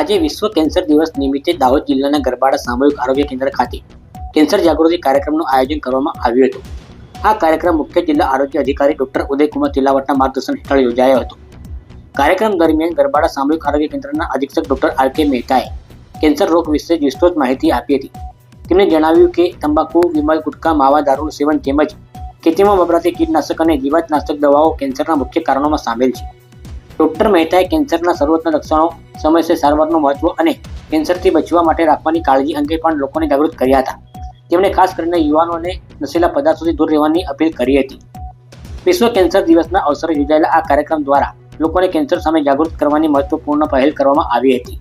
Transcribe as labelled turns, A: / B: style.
A: આજે વિશ્વ કેન્સર દિવસ નિમિત્તે દાહોદ જિલ્લાના ગરબાડા સામૂહિક આરોગ્ય કેન્દ્ર ખાતે કેન્સર જાગૃતિ કાર્યક્રમનું આયોજન કરવામાં આવ્યું હતું. આ કાર્યક્રમ મુખ્ય જિલ્લા આરોગ્ય અધિકારી ડોક્ટર ઉદયકુમાર તિલાવટના માર્ગદર્શન હેઠળ યોજાયો હતો. કાર્યક્રમ દરમિયાન ગરબાડા સામૂહિક આરોગ્ય કેન્દ્રના અધિક્ષક ડોક્ટર આર કે મહેતાએ કેન્સર રોગ વિશે વિસ્તૃત માહિતી આપી હતી. તેમણે જણાવ્યું કે તંબાકુ વિમલ ગુટખા, માવા દારૂનું સેવન તેમજ ખેતીમાં વપરાતી કીટનાશક અને જીવાતનાશક દવાઓ કેન્સરના મુખ્ય કારણોમાં સામેલ છે. ડોક્ટર મહેતાએ કેન્સરના શરૂઆતના લક્ષણો, સમયસર સારવારનું મહત્વ અને કેન્સરથી બચવા માટે રાખવાની કાળજી અંગે પણ લોકોને જાગૃત કર્યા હતા. તેમણે ખાસ કરીને યુવાનોને નશીલા પદાર્થોથી દૂર રહેવાની અપીલ કરી હતી. વિશ્વ કેન્સર દિવસના અવસરે યોજાયેલા આ કાર્યક્રમ દ્વારા લોકોને કેન્સર સામે જાગૃત કરવાની મહત્વપૂર્ણ પહેલ કરવામાં આવી હતી.